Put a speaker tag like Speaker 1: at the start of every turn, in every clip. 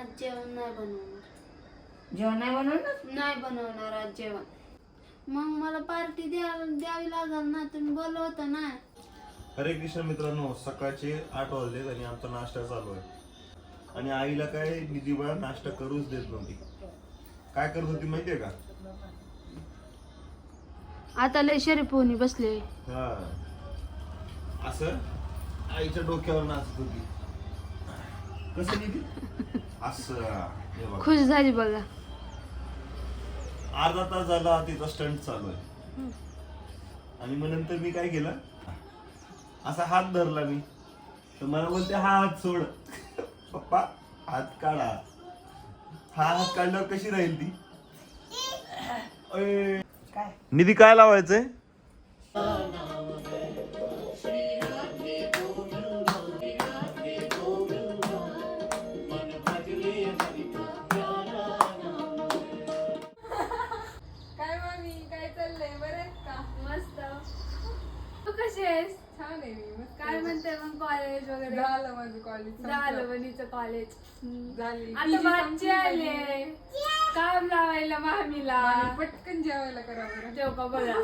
Speaker 1: आज जेवण नाही बनवणार.
Speaker 2: जेवण नाही बनवणार?
Speaker 1: नाही बनवणार आज जेवण. मग मला पार्टी द्या द्यावी लागल ना तुम्ही बोलवता ना.
Speaker 3: हरे कृष्ण मित्रांनो सकाळचे आठ वाजलेत आणि आमचा नाश्ता चालू आहे. आणि आईला काय निधी बाळा नाश्ता करूच देत नव्हती. काय करत होती माहितीये का?
Speaker 1: आता लय शरीफ होऊन बसले.
Speaker 3: हा. असं आईच्या डोक्यावर नाचत होती. कसं निधी असं हे बघा.
Speaker 1: खुश झाली बघा
Speaker 3: अर्धा तास झाला तिचा स्टंट चालू आहे. आणि मग नंतर मी काय केलं? असा हात धरला मी. तर मला बोलते हा हात सोड. पप्पा हात काढा. हा हात काढल्यावर कशी राहील ती? अय.
Speaker 2: काय?
Speaker 3: निधी काय लावायचंय?
Speaker 4: छान आहे मी मस्त
Speaker 1: काय म्हणते मग कॉलेज वगैरे?
Speaker 4: झालं माझं कॉलेज
Speaker 1: झालं वनीचं कॉलेज
Speaker 4: झाली.
Speaker 1: आता
Speaker 4: संपली
Speaker 1: आले. काम लावायला मामीला.
Speaker 4: पटकन जेवायला करा बरं.
Speaker 1: जेव का बघा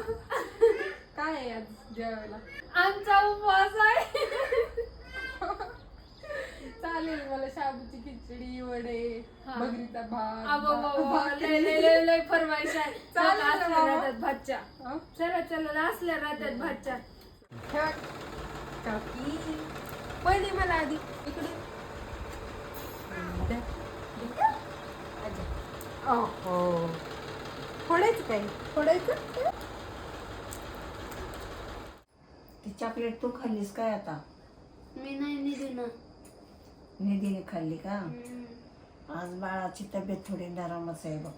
Speaker 4: काय आहे आज जेवायला?
Speaker 1: आमचा उपवास आहे.
Speaker 4: चालेल मला शाबूची खिचडी वडे. भगरीचा भात.
Speaker 1: लय
Speaker 4: चालेल
Speaker 1: चला,
Speaker 4: बाबा.
Speaker 1: राहतात भातच्या? चला चला असल्या राहतात भातच्या.
Speaker 4: पहिली मला आधी इकडे फोडायचं काय फोडायचं
Speaker 2: ती चॉकलेट तू खाल्लीस काय आता
Speaker 1: मी नाही निधी ना
Speaker 2: निधीने खाल्ली का आज बाळाची तब्येत थोडी नरमच आहे बघ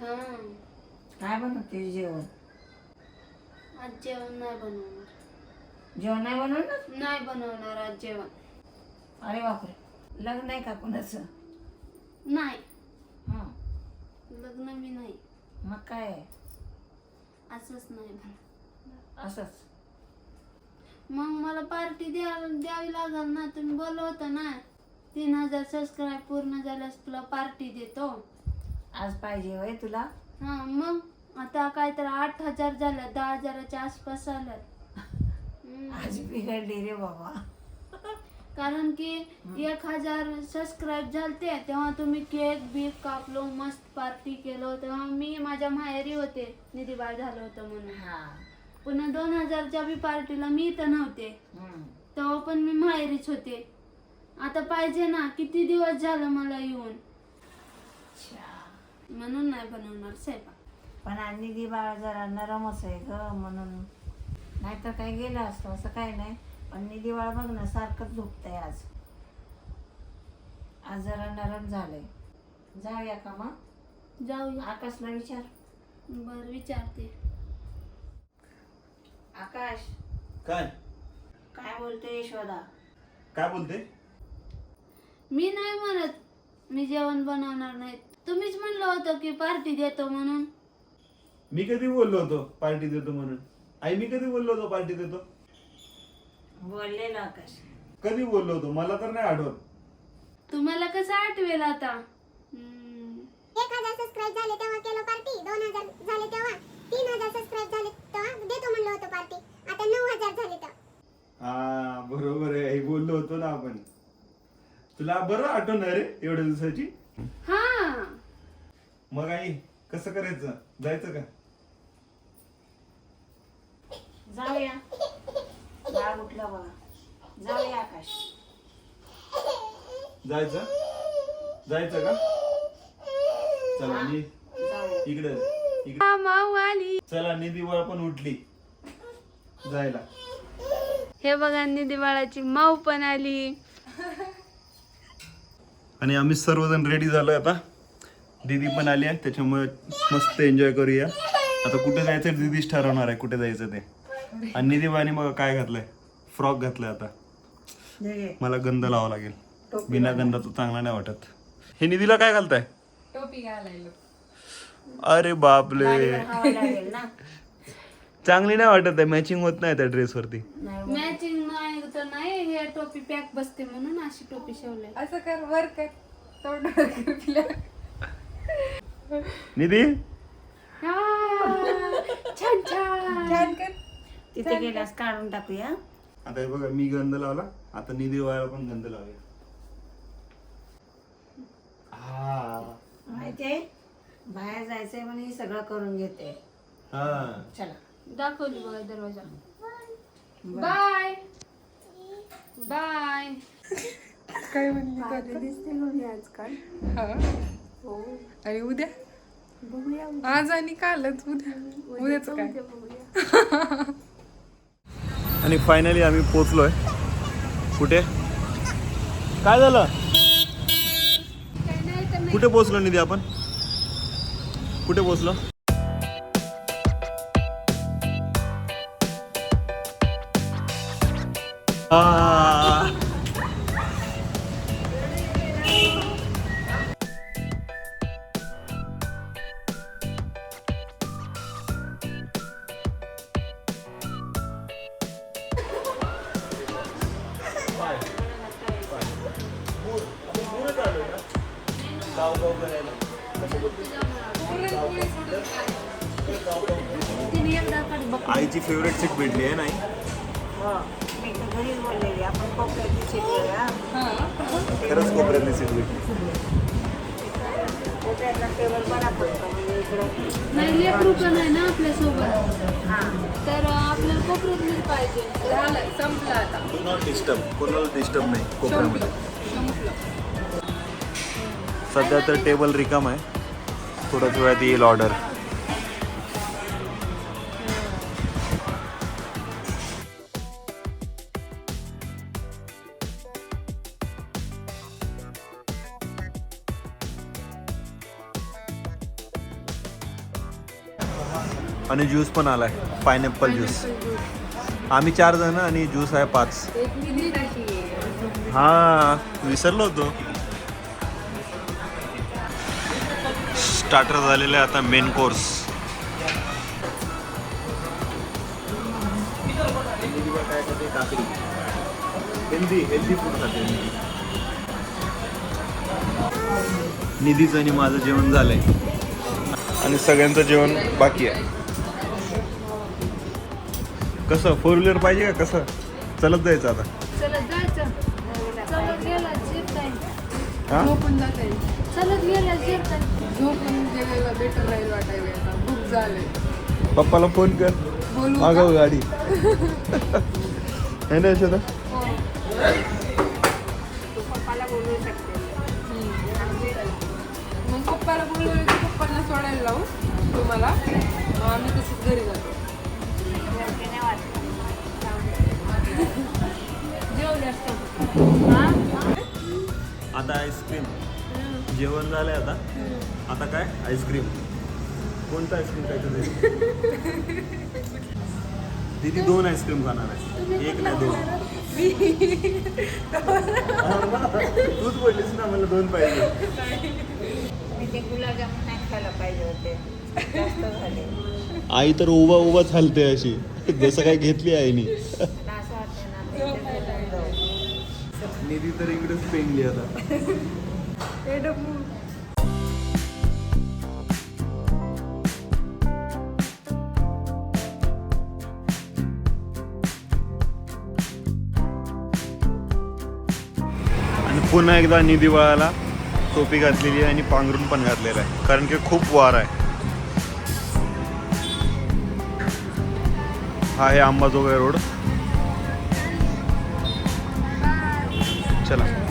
Speaker 1: हा
Speaker 2: काय बनवते जेवण
Speaker 1: आज जेवण नाही बनवणार
Speaker 2: जेवण नाही बनवणार?
Speaker 1: नाही बनवणार आज जेवण.
Speaker 2: अरे बापरे. लग्न आहे का कुणाचं?
Speaker 1: नाही.
Speaker 2: हं.
Speaker 1: लग्न मी नाही.
Speaker 2: मग काय? आहे?
Speaker 1: असंच नाही.
Speaker 2: असंच.
Speaker 1: मग मला पार्टी द्या द्यावी लागल ना तुम्ही बोलवता ना. तीन हजार सबस्क्राईब पूर्ण झाल्यास तुला पार्टी देतो.
Speaker 2: आज पाहिजे होय तुला?
Speaker 1: हा मग? आता काय तर आठ हजार झालं दहा हजाराच्या आसपास आलं.
Speaker 2: आज बिघडली रे बाबा.
Speaker 1: कारण की एक हजार सबस्क्राईब झालते तेव्हा तुम्ही केक बीक कापलो मस्त पार्टी केलो तेव्हा मी माझ्या माहेरी होते निधी बाळ झालं होतं म्हणून.
Speaker 2: हा.
Speaker 1: पुन्हा दोन हजारच्या बी पार्टीला मी इथं नव्हते. तेव्हा पण मी माहेरीच होते. आता पाहिजे ना किती दिवस झालं मला येऊन?
Speaker 2: अच्छा.
Speaker 1: म्हणून नाही बनवणार स्वयंपाक.
Speaker 2: पण आज निधी बाळ जरा नरमच आहे ग म्हणून नाहीतर काय गेलं असतं असं काय नाही. पण निधी बाळ बघ ना सारखंच झोपतंय आज. आज जरा नरम झालंय. जाऊया का मग?
Speaker 1: जाऊया.
Speaker 2: आकाशला विचार.
Speaker 1: बर विचारते.
Speaker 2: आकाश.
Speaker 3: काय?
Speaker 2: काय बोलते यशोदा?
Speaker 3: काय बोलते?
Speaker 1: मी नाही म्हणत मी जेवण बनवणार नाही. तुम्हीच म्हणलं होतं की पार्टी देतो म्हणून.
Speaker 3: मी कधी बोललो होतो पार्टी देतो म्हणून? आई मी कधी बोललो होतो पार्टी देतो
Speaker 2: बोललेलं आकाश.
Speaker 3: कधी बोललो होतो? मला तर नाही आठवत.
Speaker 1: तुम्हाला कसं आठवेल आता? हम्म.
Speaker 5: एक हजार सबस्क्राईब झाले तेव्हा केलं पार्टी दोन हजार झाले तेव्हा तीन हजार सबस्क्राईब झाले तेव्हा देतो म्हणलं होतं पार्टी आता नऊ हजार झाले तर.
Speaker 3: हा बरोबर आहे. आई बोललो होतो ना आपण. तुला बरं आठवणार रे एवढ्या दिवसाची?
Speaker 1: हा.
Speaker 3: मग आई कसं करायचं? जायचं का?
Speaker 2: जाऊया. बाळ उठलं बघा. जाऊया आकाश.
Speaker 3: जायचं? जायचं का? चला नि
Speaker 2: जाऊया.
Speaker 3: इकडे इकडे.
Speaker 1: माऊ आली
Speaker 3: चला निधी बाळ पण उठली. जायला.
Speaker 1: हे बघा निधी बाळाची माऊ पण आली.
Speaker 3: आणि आम्ही सर्वजण रेडी झालोय आता. दीदी पण आली आहे त्याच्यामुळे मस्त एन्जॉय करूया. आता कुठे जायचं दीदीच ठरवणार आहे कुठे जायचं ते. आणि निधी बाळाने मग काय घातलंय? फ्रॉक घातलाय आता. मला गंध लावा लागेल. बिना गंधाचं चांगला नाही वाटत. हे निधीला काय घालताय?
Speaker 4: टोपी घालायला.
Speaker 3: अरे बापले चांगली नाही वाटत आहे. मॅचिंग होत नाही त्या ड्रेस वरती.
Speaker 1: मॅचिंग नाही तर नाही. हे टोपी पॅक बसते म्हणून अशी टोपी शिवले.
Speaker 4: असं कर वर कर.
Speaker 3: निधी?
Speaker 1: छान छान.
Speaker 4: छान कर.
Speaker 2: तिथे गेल्यास काढून टाकूया.
Speaker 3: आता हे बघा मी गंध लावला. आता निधी वायाला पण गंध लावूया. हा.
Speaker 2: माहितीये बाहेर जायचंय म्हणे ही सगळं करून घेते.
Speaker 3: हा.
Speaker 2: चला.
Speaker 1: दाखवली बघा दरवाजा. बाय. बाय.
Speaker 4: काय म्हणली
Speaker 2: दिसते म्हणे आजकाल.
Speaker 4: हा.
Speaker 2: हो.
Speaker 4: आणि उद्या?
Speaker 2: बघूया
Speaker 4: आज आणि कालच. उद्या. उद्याच काय?
Speaker 3: आणि फायनली आम्ही पोचलोय कुठे? काय झालं? कुठे पोचलो निधी आपण? कुठे पोचलो आ. आईची फेवरेट सीट भेटली आहे नाही
Speaker 2: हो
Speaker 3: खरंच कोपऱ्यातली सीट भेटली.
Speaker 2: कोपऱ्यातला
Speaker 1: नाही लेकरू पण आहे ना आपल्यासोबत.
Speaker 2: हां
Speaker 1: तर आपल्याला कोपऱ्यातलीच पाहिजे.
Speaker 4: झालं संपलं आता.
Speaker 3: डू नॉट डिस्टर्ब कोणाला डिस्टर्ब नाही कोपऱ्यामध्ये.
Speaker 4: संपलं.
Speaker 3: सध्या तर टेबल रिकाम आहे. थोड्याच वेळात येईल ऑर्डर आणि ज्यूस पण आलाय. पायनॅपल ज्यूस आम्ही चार जण आणि ज्यूस आहे पाच. हा विसरलो होतो. स्टार्टर झालेलं आहे आता मेन कोर्स निधीचं आणि माझं जेवण झालंय. आणि सगळ्यांचं जेवण बाकी आहे. कसं फोर व्हीलर पाहिजे का? कसं? चलत जायचं आता.
Speaker 1: चलत जायचं. चलत गेला जिरताय
Speaker 3: हा?
Speaker 4: झोपून जाता येईल
Speaker 1: चलत गेला
Speaker 4: झोपून गेलेला बेटर राहील वाटायला आता भूक झाले
Speaker 3: पप्पाला फोन कर? मागव गाडी. है ना यशोदा?
Speaker 2: तू पप्पाला बोलवू शकते.
Speaker 4: मग पप्पाला बोलवलं की पप्पांना सोडायला लावू तुम्हाला. आम्ही तसंच घरी जातो.
Speaker 1: हा?
Speaker 3: आता आईस्क्रीम जेवण झालंय आता. आता काय? आईस्क्रीम. कोणतं आईस्क्रीम काय तुझे दीदी दोन आईस्क्रीम खाणार आहे. एक नाही दोन. तूच बोललीस ना मला दोन पाहिजे.
Speaker 2: मी ते गुलाबजामुन नाही खायला पाहिजे होते. जास्त झाले.
Speaker 3: आई तर उभा उभा चालते अशी. जसं काय घेतली आईनी. निधी तर इकडेच पेंगली आता. आणि पुन्हा एकदा निधी वळाला टोपी घातलेली आहे आणि पांघरून पण घातलेलं आहे. कारण की खूप वार आहे. हा आहे अंबाजोगाई रोड. चला.